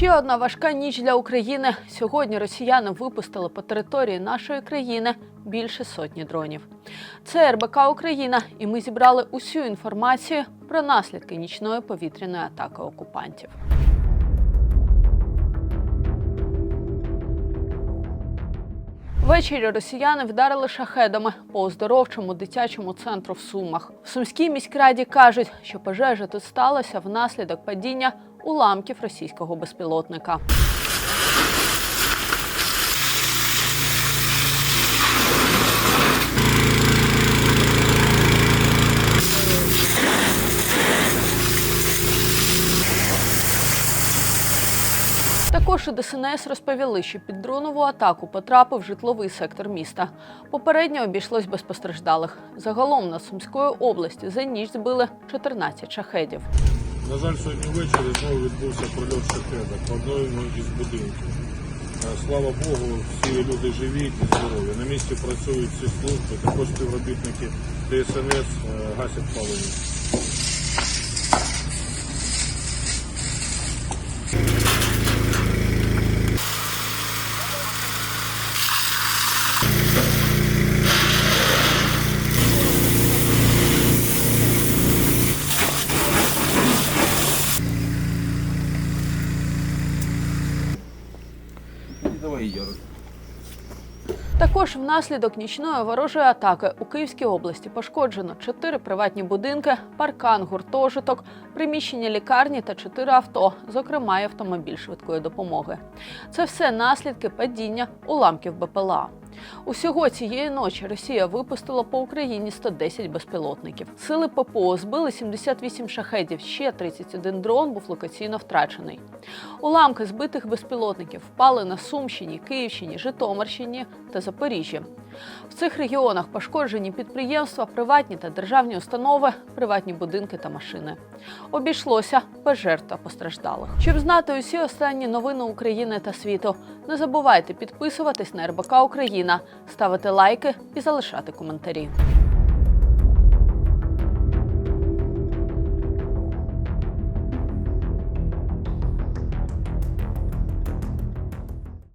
Ще одна важка ніч для України. Сьогодні росіяни випустили по території нашої країни більше сотні дронів. Це РБК Україна, і ми зібрали усю інформацію про наслідки нічної повітряної атаки окупантів. Ввечері росіяни вдарили шахедами по оздоровчому дитячому центру в Сумах. В Сумській міськраді кажуть, що пожежа тут сталася внаслідок падіння уламків російського безпілотника. Також у ДСНС розповіли, що під дронову атаку потрапив житловий сектор міста. Попередньо обійшлось без постраждалих. Загалом над Сумською областю за ніч збили 14 шахедів. На жаль, сьогодні ввечері знову відбувся прольот шахеда по одному із будинків. Е, Слава Богу, всі люди живі і здорові. На місці працюють всі служби, також співробітники ДСНС е, гасять паливо. Давай ее. Також внаслідок нічної ворожої атаки у Київській області пошкоджено чотири приватні будинки, паркан, гуртожиток, приміщення лікарні та чотири авто, зокрема й автомобіль швидкої допомоги. Це все наслідки падіння уламків БПЛА. Усього цієї ночі Росія випустила по Україні 110 безпілотників. Сили ППО збили 78 шахедів. Ще 31 дрон був локаційно втрачений. Уламки збитих безпілотників впали на Сумщині, Київщині, Житомирщині та Запоріжжі. В цих регіонах пошкоджені підприємства, приватні та державні установи, приватні будинки та машини. Обійшлося без жертв та постраждалих. Щоб знати усі останні новини України та світу, не забувайте підписуватись на РБК Україна, ставити лайки і залишати коментарі.